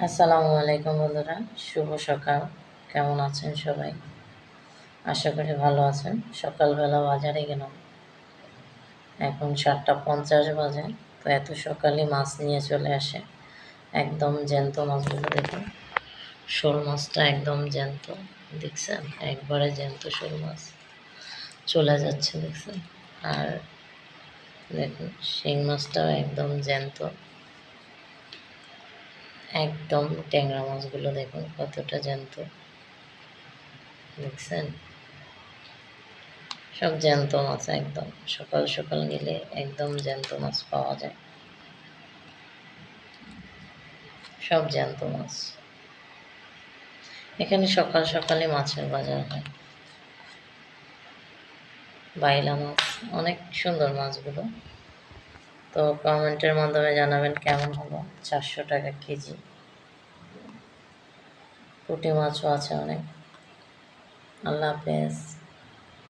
আসসালামু আলাইকুম বন্ধুরা, শুভ সকাল। কেমন আছেন সবাই? আশা করি ভালো আছেন। সকালবেলা বাজারে গেলাম। এখন সাতটা পঞ্চাশ বাজে, তো এত সকালে মাছ নিয়ে চলে আসে। একদম জ্যান্ত মাছগুলো দেখুন। শোল মাছটা একদম জ্যান্ত, দেখছেন? একবারে জ্যান্ত শোল মাছ। চলে যাচ্ছে, দেখছেন? আর দেখুন, শিং মাছটাও একদম জ্যান্ত। একদম ট্যাংরা মাছগুলো দেখুন কতটা জ্যান্ত। দেখছেন? সব জ্যান্ত মাছ একদম। সকাল সকাল গেলে একদম জ্যান্ত মাছ পাওয়া যায়। সব জ্যান্ত মাছ। এখানে সকাল সকালে মাছের বাজার হয়। বাইলা মাছ, অনেক সুন্দর মাছগুলো। তো কমেন্টের মাধ্যমে জানাবেন কেমন হলো? চারশো টাকা কেজি। পুঁটি মাছও আছে অনেক। আল্লাহ হাফেজ।